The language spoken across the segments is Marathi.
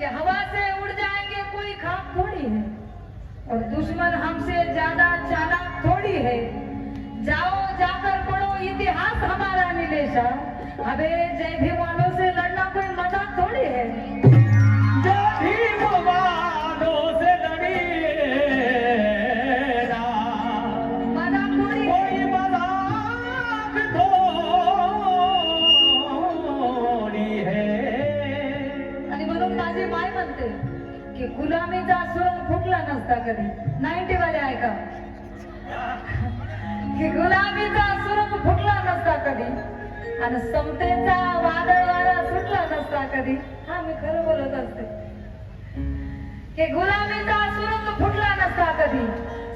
कि हवा से उड़ जाएंगे कोई खाम थोड़ी है। और दुश्मन हमसे ज्यादा चालाक थोड़ी है। जाओ जाकर पढ़ो इतिहास हमारा निलेशा। अबे जय भीम वालों से लड़ की गुलामीचा सुरंग फुटला नसता कधी. नाईन्टी वाले ऐका की? गुलामीचा सुरंग फुटला नसता कधी. आणि समतेचा वादळ वारा सुटला नसता कधी. हा मी खरं बोलत असते. की गुलामीचा सुरंग फुटला नसता कधी.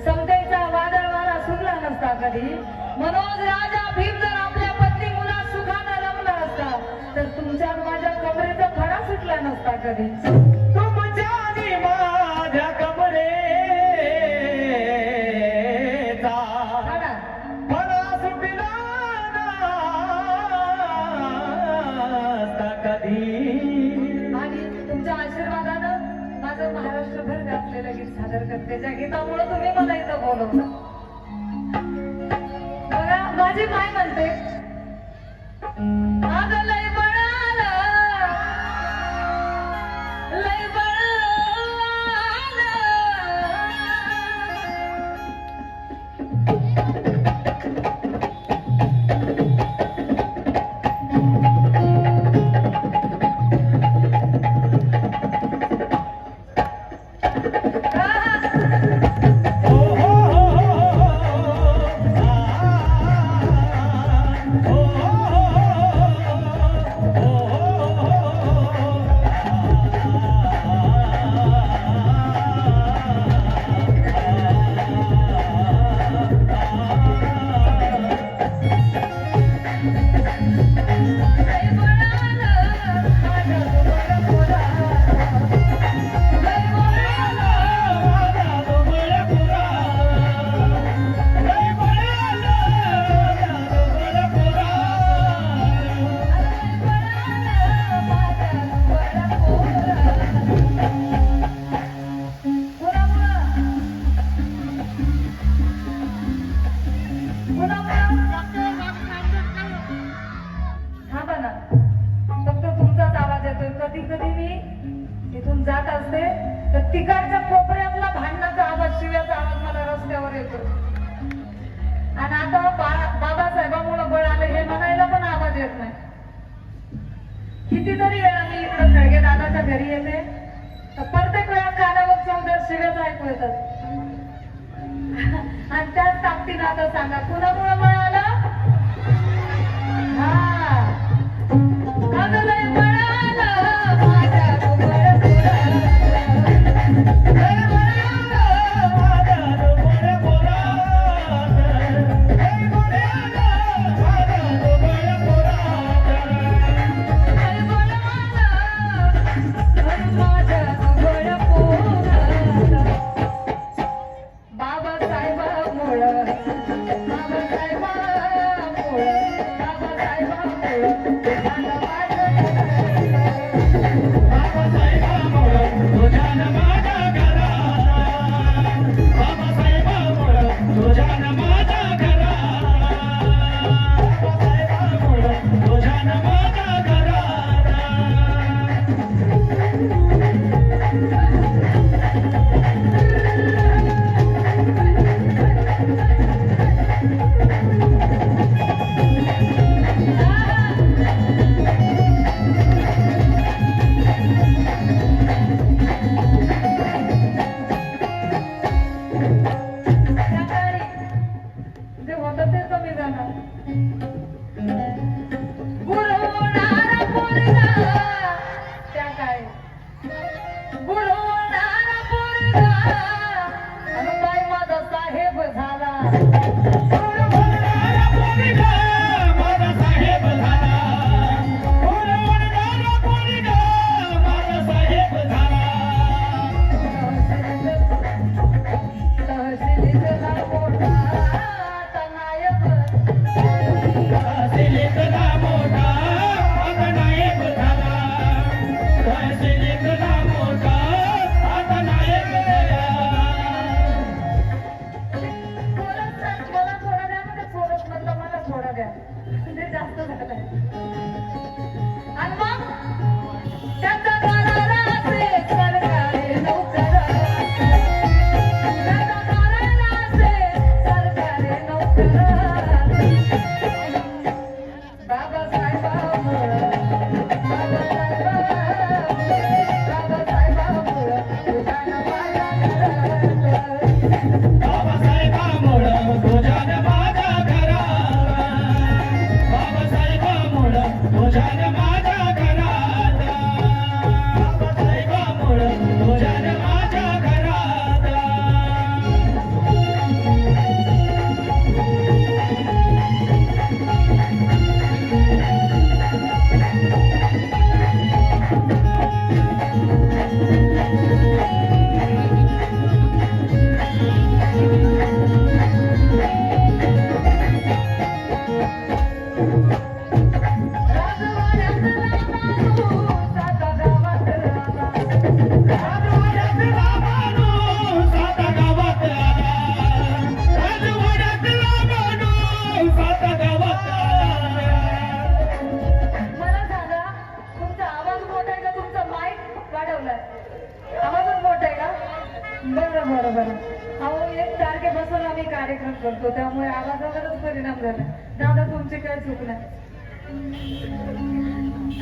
समतेचा वादळ वारा सुटला नसता कधी. मनोज राजा भीम जर आपल्या पत्नी मुला सुखानं रमला असता तर तुमच्या माझ्या कमरेचा खडा सुटला नसता कधी. त्याच्या गीतामुळे तुम्ही मला इथं बोलवता बघा माझी काय म्हणते कितीतरी वेळा मी इकडं खडगे दादाच्या घरी येते. तर प्रत्येक वेळा कानावर चौदर शिव्याच ऐकू येतात. आणि त्याच ताकदीनं आता सांगा कुणामुळे मला जे होतं ते कमी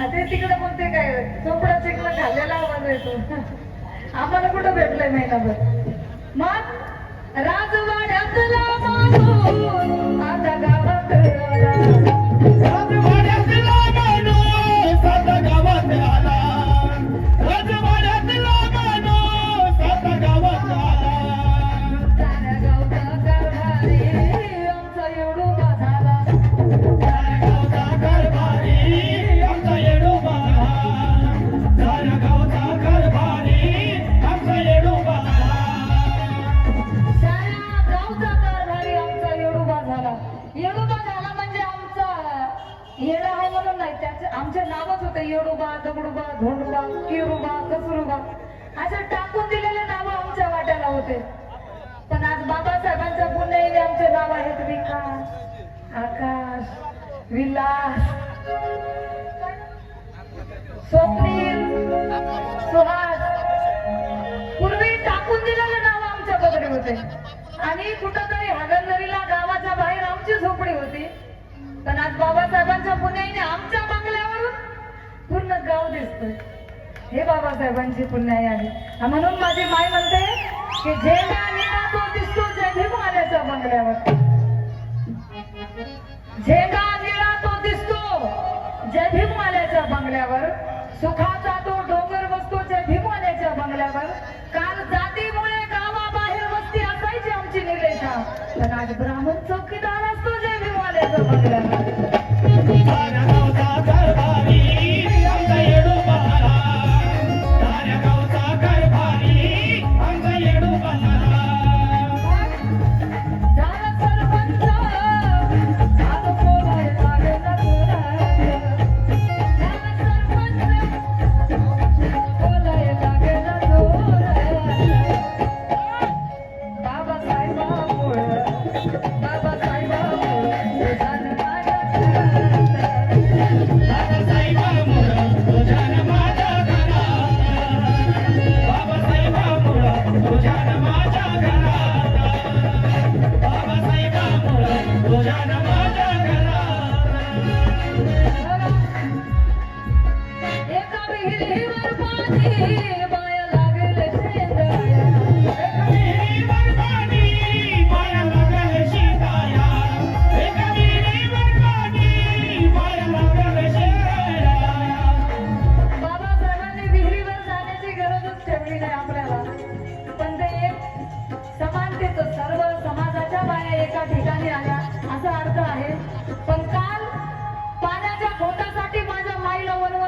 ते तिकडे कोणते काय? चोपडा चिकला खाल्लेला आवाज येतो. आम्हाला कुठं भेटलंय महिनाभर? मग राज फक्त होते येडोबा दगडोबा किरुबा कसुरुबा असे टाकून दिलेले नाव आमच्या वाट्याला होते. पण आज बाबासाहेबांच्या पुण्याईने आमचे नाव आहेत विकास आकाश विलास स्वप्नील सुहास. पूर्वी टाकून दिलेले नाव आमच्या पदरी होते. आणि कुठंतरी हागंदरीला गावाच्या बाहेर आमची झोपडी होती. पण आज बाबासाहेबांच्या पुण्याईने आमच्या पूर्ण गाव दिसतोय. हे बाबासाहेबांची पुण्याई आहे. म्हणून माझी माय म्हणते की झेंडा तो दिसतो जय माझ्याच्या बंगल्यावर झेंडा निळा तो दिसतो जय बंगल्यावर. सुखाचा तो डोंगर बसतो जय बंगल्यावर. काल जातीमुळे गावाबाहेर वस्ती असायची आमची निलेशा. पण आज ब्राह्मण चौकीदार असतो जय भीम बंगल्यावर.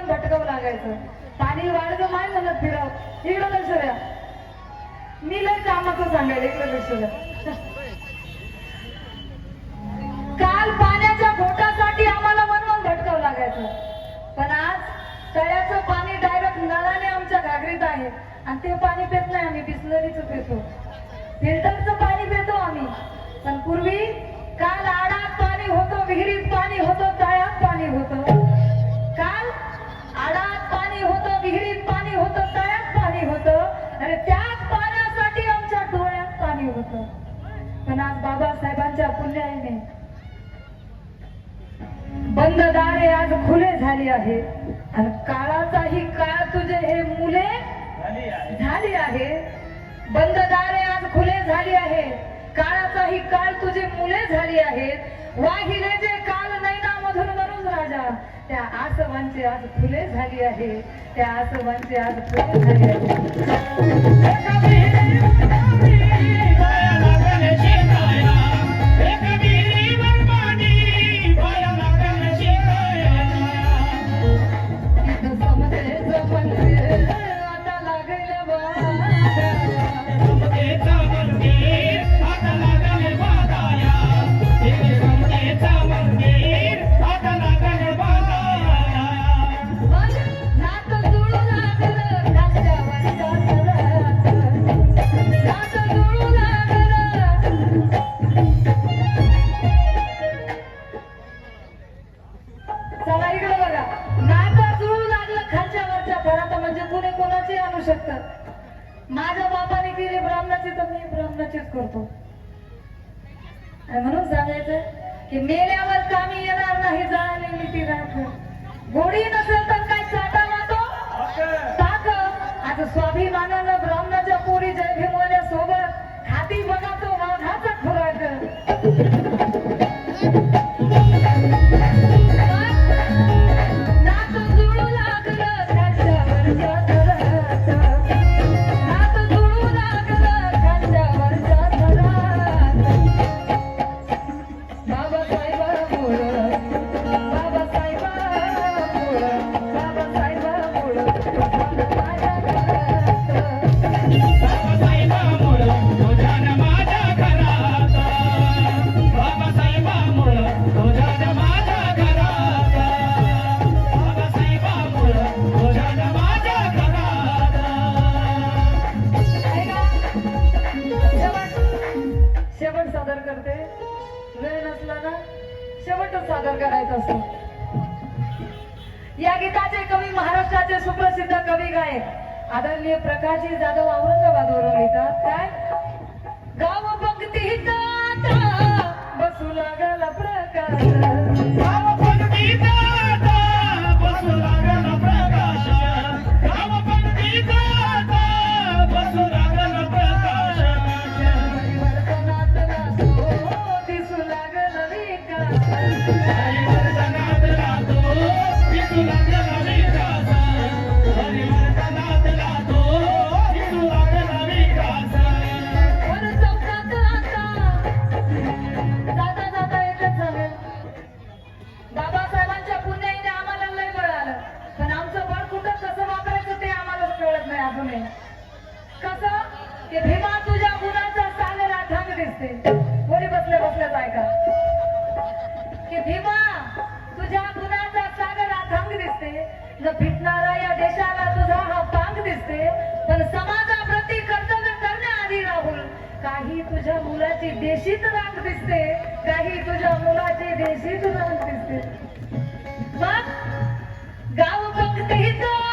माईला वनवन लागायचं. पाणी वाढलं माय म्हणत फिरव. इकडं लक्ष द्या. मी लय कामाचं सांगायला इकडं लक्ष द्या. काल पाण्याच्या घोटासाठी आम्हाला वनवन भटकावं लागायचं. पण आज तळ्याचं पाणी डायरेक्ट नळाने आमच्या घागरीत आहे. आणि ते पाणी पेत नाही आम्ही बिस्लरीचं पेतो. फिल्टरचं पाणी पेतो आम्ही. पण पूर्वी काल आडात पाणी होतं विहिरीत पाणी होतं तळ्यात पाणी होतं. होतं. पण आज बाबासाहेबांच्या पुण्याईने बंद दारे आज खुले झाली आहे आणि काळाचाही काळ तुझे हे मुले झाली आहे. झाली आहे. बंद दारे आज खुले झाली आहे काळाचाही काळ तुझे मुले झाली आहेत. वाहिले जे काल नैनामधून राजा. त्या आसवांची आज फुले झाली आहे. त्या आसवांची आज फुले झाली आहे. गोडी नसेल तर काय चाटा मातो टाक आज स्वाभिमानानं ब्राह्मणाच्या पोरी जय भीमवाल्या सोबत हाती बघा तो वाघाचा खुराक. या गीताचे कवी महाराष्ट्राचे सुप्रसिद्ध कवी गायक आदरणीय प्रकाशजी जाधव औरंगाबादवरून लिहितात काय? गाव भक्ती बसू लागला प्रकाश फिटणारा या देशाला तुझा हा पांग दिसते पण समाजाप्रती कर्तव्य करण्याआधी राहुल काही तुझ्या मुलाची देशीत रांग दिसते काही तुझ्या मुलाची देशीत रांग दिसते. मग गाव भक्तीचा